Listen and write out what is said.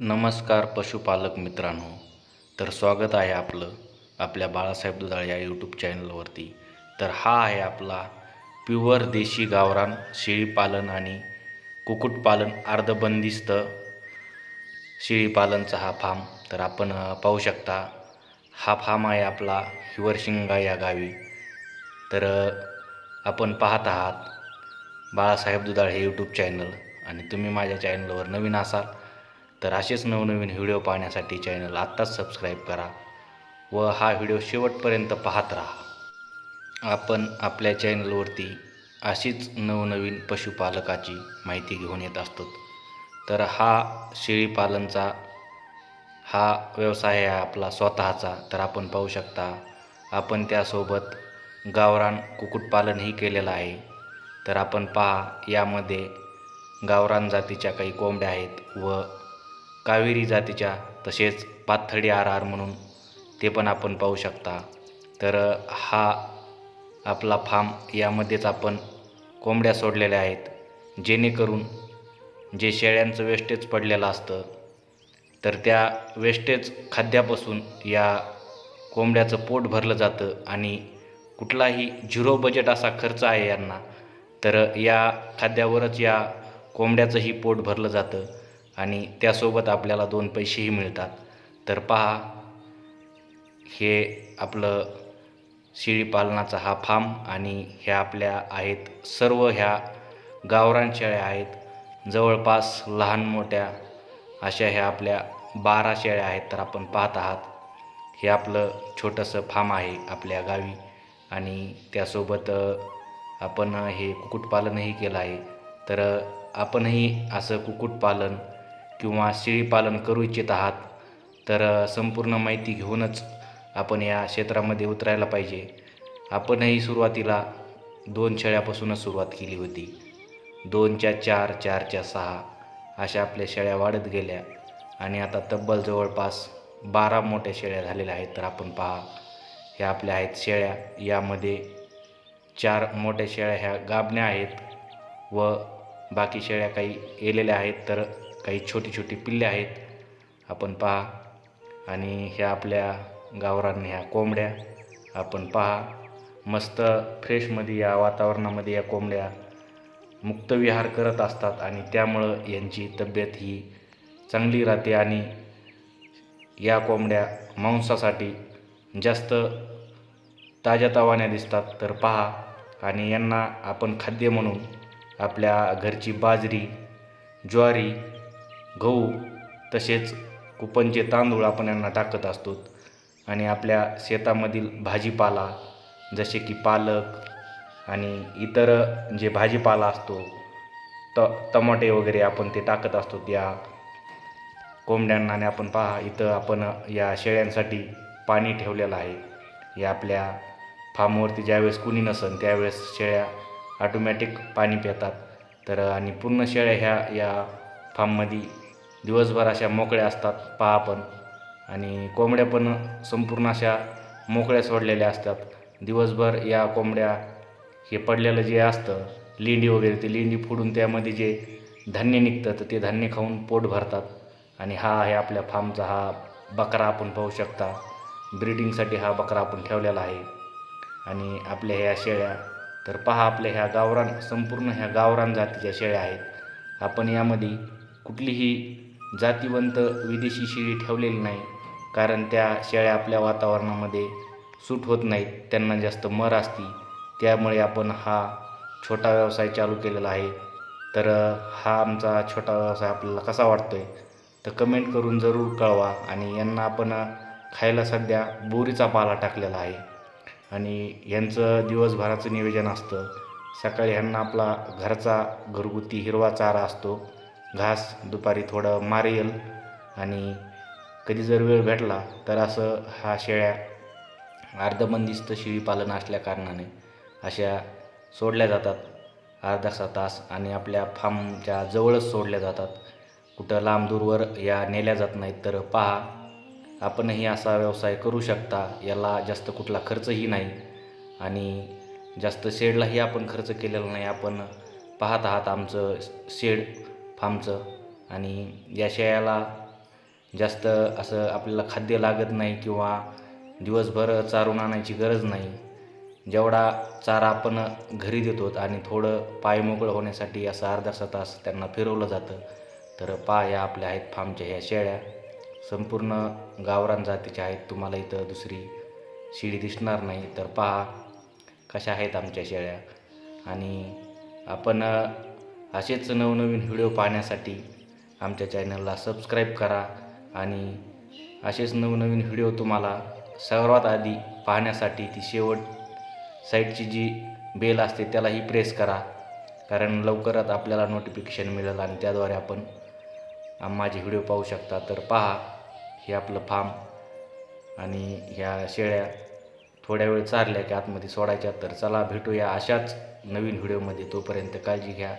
नमस्कार पशुपालक मित्रांनो. तर स्वागत आहे आपलं आपल्या बाळासाहेब दुधाळ या यूट्यूब चॅनलवरती तर हा आहे आपला प्युअर देशी गावरान शेळीपालन आणि कुक्कुटपालन अर्धबंदिस्त शेळीपालनचा हा फार्म तर आपण पाहू शकता हा फार्म आहे आपला हिवरशिंगा या गावी. तर आपण पाहत आहात बाळासाहेब दुधाळ हे यूट्यूब चॅनल आणि तुम्ही माझ्या चॅनलवर नवीन असाल तर असेच नवनवीन व्हिडिओ पाहण्यासाठी चॅनल आत्ताच सबस्क्राईब करा व हा व्हिडिओ शेवटपर्यंत पाहत राहा. आपण आपल्या चॅनलवरती अशीच नवनवीन पशुपालकाची माहिती घेऊन येत असतो. तर हा शेळीपालनचा हा व्यवसाय आहे आपला स्वतःचा तर आपण पाहू शकता आपण त्यासोबत गावरान कुक्कुटपालनही केलेलं आहे. तर आपण पहा यामध्ये गावरान जातीच्या काही कोंबड्या आहेत व कावेरी जातीच्या तसेच पाथडी आर आर म्हणून ते पण आपण पाहू शकता. तर हा आपला फार्म यामध्येच आपण कोंबड्या सोडलेल्या आहेत. जेणेकरून जे शेळ्यांचं वेस्टेज पडलेलं असतं तर त्या वेस्टेज खाद्यापासून या कोंबड्याचं पोट भरलं जातं आणि कुठलाही झिरो बजेट असा खर्च आहे यांना तर या खाद्यावरच या कोंबड्याचंही पोट भरलं जातं. आणि त्यासोबत आपल्याला दोन पैसेही मिळतात. तर पहा हे आपलं शेळीपालनाचा हा फार्म आणि ह्या आपल्या आहेत सर्व ह्या गावरान शेळ्या आहेत. जवळपास लहान मोठ्या अशा ह्या आपल्या बारा शेळ्या आहेत तर आपण पाहत आहात. हे आपलं छोटंसं फार्म आहे आपल्या गावी आणि त्यासोबत आपण हे कुक्कुटपालनही केलं आहे. तर आपणही असं कुक्कुटपालन किंवा शेळीपालन करू इच्छित आहात तर संपूर्ण माहिती घेऊनच आपण या क्षेत्रामध्ये उतरायला पाहिजे. आपणही सुरुवातीला दोन शेळ्यापासूनच सुरुवात केली होती. दोनच्या चार चारच्या सहा अशा आपल्या शेळ्या वाढत गेल्या. आणि आता तब्बल जवळपास बारा मोठ्या शेळ्या झालेल्या आहेत तर आपण पहा ह्या आपल्या आहेत शेळ्या. यामध्ये चार मोठ्या शेळ्या ह्या गाबण्या आहेत व बाकी शेळ्या काही येलेल्या आहेत तर काही छोटी छोटी पिल्ले आहेत. आपण पहा. आणि ह्या आपल्या गावरान ह्या कोंबड्या. आपण पहा. मस्त फ्रेशमध्ये या वातावरणामध्ये या कोंबड्या मुक्तविहार करत असतात आणि त्यामुळं यांची तब्येत ही चांगली राहते आणि या कोंबड्या मांसासाठी जास्त ताज्या तवान्या दिसतात. तर पहा. आणि यांना आपण खाद्य म्हणून आपल्या घरची बाजरी ज्वारी गहू तसेच कुपनचे तांदूळ आपण यांना टाकत असतो. आणि आपल्या शेतामधील भाजीपाला जसे की पालक आणि इतर जे भाजीपाला असतो त टमाटे वगैरे आपण ते टाकत असतो या कोंबड्यांना आणि आपण पहा इथं आपण या शेळ्यांसाठी पाणी ठेवलेलं आहे. या आपल्या फार्मवरती ज्यावेळेस कुणी नसन त्यावेळेस शेळ्या ऑटोमॅटिक पाणी पितात. तर आणि पूर्ण शेळ्या ह्या या फार्ममध्ये दिवसभर अशा मोकळ्या असतात पहा पण. आणि कोंबड्या पण संपूर्ण अशा मोकळ्या सोडलेल्या असतात. दिवसभर या कोंबड्या हे पडलेलं जे असतं लेंडी वगैरे ते लेंडी फोडून त्यामध्ये जे धान्य निघतं तर ते धान्य खाऊन पोट भरतात. आणि हा आहे आपल्या फार्मचा हा बकरा आपण पाहू शकता. ब्रिडिंगसाठी हा बकरा आपण ठेवलेला आहे. आणि आपल्या ह्या शेळ्या तर पहा आपल्या ह्या गावरान संपूर्ण ह्या गावरान जातीच्या शेळ्या आहेत. आपण यामध्ये कुठलीही जातीवंत विदेशी शेळी ठेवलेली नाही. कारण त्या शेळ्या आपल्या वातावरणामध्ये सूट होत नाहीत. त्यांना जास्त मर असती. त्यामुळे आपण हा छोटा व्यवसाय चालू केलेला आहे. तर हा आमचा छोटा व्यवसाय आपल्याला कसा वाटतो आहे तर कमेंट करून जरूर कळवा आणि यांना आपण खायला सध्या बोरीचा पाला टाकलेला आहे. आणि यांचं दिवसभराचं नियोजन असतं. सकाळी ह्यांना आपला घरचा घरगुती हिरवा चारा असतो. घास दुपारी थोडं मारेल आणि कधी जर वेळ भेटला तर असं हा शेळ्या अर्धबंदिस्त शेळीपालन असल्या कारणाने अशा सोडल्या जातात. अर्धासा तास आणि आपल्या फार्मच्या जवळच सोडल्या जातात. कुठं लांब दूरवर या नेल्या जात नाहीत तर पहा आपणही असा व्यवसाय करू शकता याला जास्त कुठला खर्चही नाही आणि जास्त शेडलाही आपण खर्च केलेला नाही. आपण पाहत आहात आमचं शेड फार्मचं आणि या शेळ्याला जास्त असं आपल्याला खाद्य लागत नाही किंवा दिवसभर चारून आणायची गरज नाही. जेवढा चारा आपण घरी देतो आणि थोडं पाय मोकळं होण्यासाठी असं अर्धा तास त्यांना फिरवलं जातं. तर पा या आपल्या आहेत फार्मच्या ह्या शेळ्या. संपूर्ण गावरान जातीच्या आहेत. तुम्हाला इथं दुसरी शेळी दिसणार नाही. तर पहा कशा आहेत आमच्या शेळ्या. आणि आपण असेच नवनवीन व्हिडिओ पाहण्यासाठी आमच्या चॅनलला सबस्क्राईब करा आणि असेच नवनवीन व्हिडिओ तुम्हाला सर्वात आधी पाहण्यासाठी ती शेवट साईटची जी बेल असते त्यालाही प्रेस करा. कारण लवकरच आपल्याला नोटिफिकेशन मिळेल आणि त्याद्वारे आपण माझे व्हिडिओ पाहू शकता. तर पहा हे आपलं फार्म आणि ह्या शेळ्या थोड्या वेळ चारल्या की आतमध्ये सोडायच्या. तर चला भेटूया अशाच नवीन व्हिडिओमध्ये. तोपर्यंत काळजी घ्या.